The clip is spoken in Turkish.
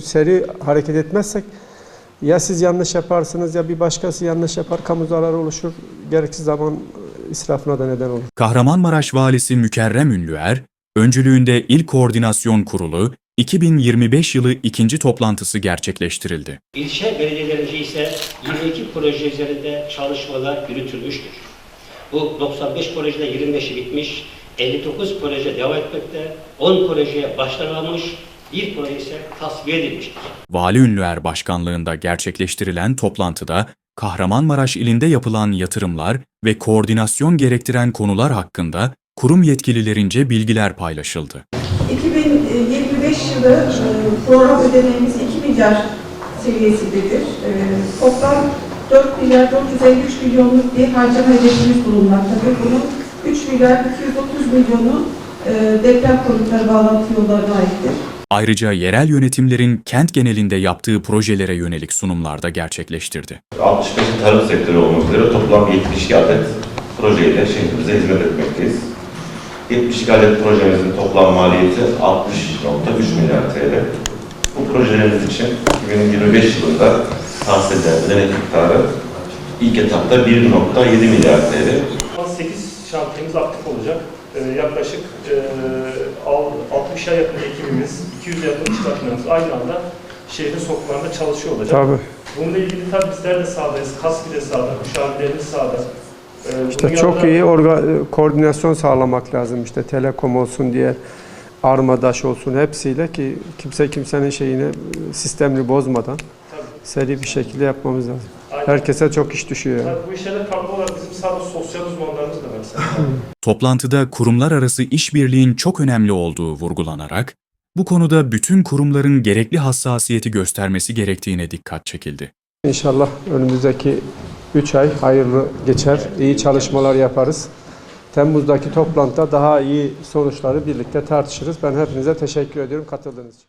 seri hareket etmezsek ya siz yanlış yaparsınız ya bir başkası yanlış yapar, kamu zararı oluşur, gereksiz zaman israfına da neden olur. Kahramanmaraş Valisi Mükerrem Ünlüer, öncülüğünde İl Koordinasyon Kurulu 2025 yılı ikinci toplantısı gerçekleştirildi. İlçe belediyelerince ise 22 proje üzerinde çalışmalar yürütülmüştür. Bu 95 projede 25'i bitmiş, 59 proje devam etmekte, 10 projeye başlanılmış, bir proje ise tasfiye edilmiştir. Vali Ünlüer başkanlığında gerçekleştirilen toplantıda Kahramanmaraş ilinde yapılan yatırımlar ve koordinasyon gerektiren konular hakkında kurum yetkililerince bilgiler paylaşıldı. 2025 yılı e, program ödememiz 2 milyar seviyesindedir. E, Toplam 4 milyar 453 milyonluk bir harcama hedefimiz bulunmaktadır. Bunun 3 milyar 230 milyonu e, deprem konutları bağlantı yollarına aittir. Ayrıca yerel yönetimlerin kent genelinde yaptığı projelere yönelik sunumlar da gerçekleştirdi. 65 tarım sektörü olmak üzere toplam 72 adet projeyle şehrimize hizmet etmekteyiz. 72 adet projemizin toplam maliyeti 60.3 milyar TL. Bu projelerimiz için 2025 yılında tahsil edilen ödenek miktarı ilk etapta 1.7 milyar TL. 8 şantiyemiz aktif olacak. Ee, yaklaşık e, al- 60'a yakın ekibimiz, 200'e yakın işletmemiz aynı anda şehrin sokaklarında çalışıyor olacak. Tabii. Bununla ilgili tabii bizler de sahadayız. KASKİ de sahada, müşavirlerimiz sahada. Ee, İşte çok yanında- iyi orga, koordinasyon sağlamak lazım. İşte telekom olsun diye, armadaş olsun hepsiyle ki kimse kimsenin şeyini, sistemini bozmadan seri bir şekilde yapmamız lazım. aynen. Herkese çok iş düşüyor. yani. Tabii bu işlerde farklı olarak bizim sahada sosyal uzmanlarımız da mesela. Toplantıda kurumlar arası işbirliğin çok önemli olduğu vurgulanarak, bu konuda bütün kurumların gerekli hassasiyeti göstermesi gerektiğine dikkat çekildi. İnşallah önümüzdeki 3 ay hayırlı geçer, iyi çalışmalar yaparız. Temmuz'daki toplantıda daha iyi sonuçları birlikte tartışırız. Ben hepinize teşekkür ediyorum katıldığınız için.